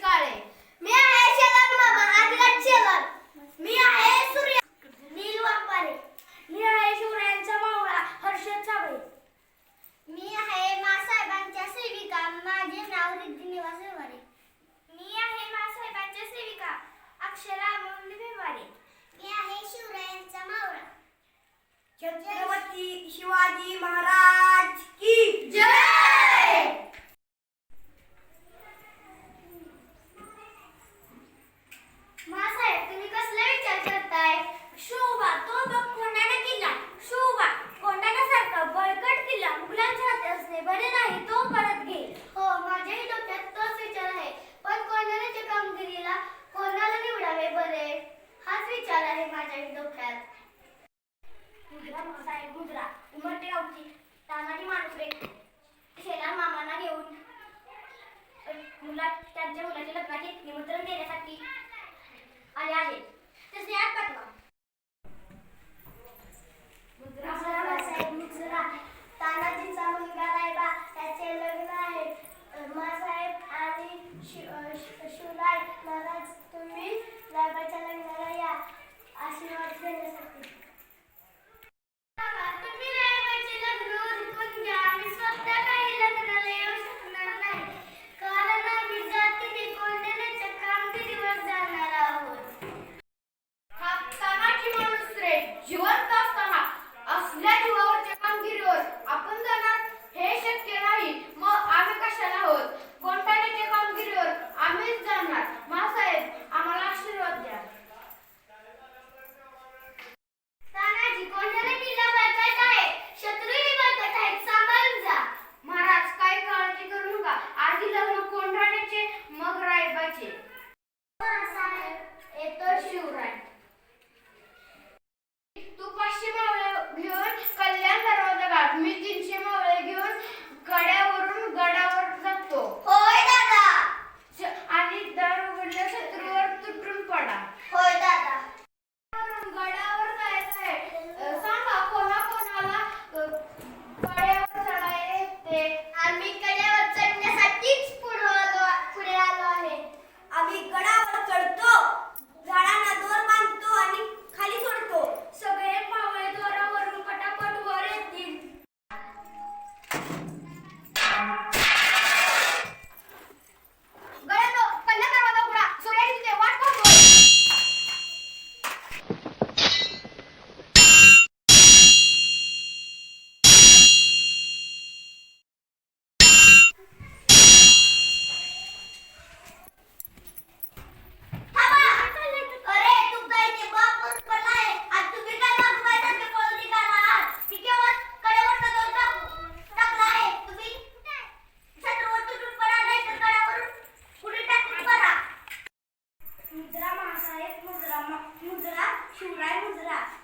काळे मी आहे मामा मी आहे सूर्य. नील मी आहे शिवरायांचा मावळा हर्षद साबळे मी आहे मासाहेबांच्या सेविका माझे नाव रिद्धी निवास व्यवहारे. मी आहे मासाहेबांच्या सेविका अक्षरा व्यवहारे. मी आहे शिवरायांचा मावळा. छत्रपती शिवाजी महाराज. रे हाच विचार आहे माझ्या डोक्यात. गुजरा मासा आहे मुद्रा उमरटे गावची तानाटी माणूस रे युवावरच्या कामगिरीवर आपण जाणार हे शक्य नाही. मग आम्ही कशाला आहोत? कोणत्या नेत्या कामगिरीवर आम्हीच जाणार? महासाहेब 你来不置了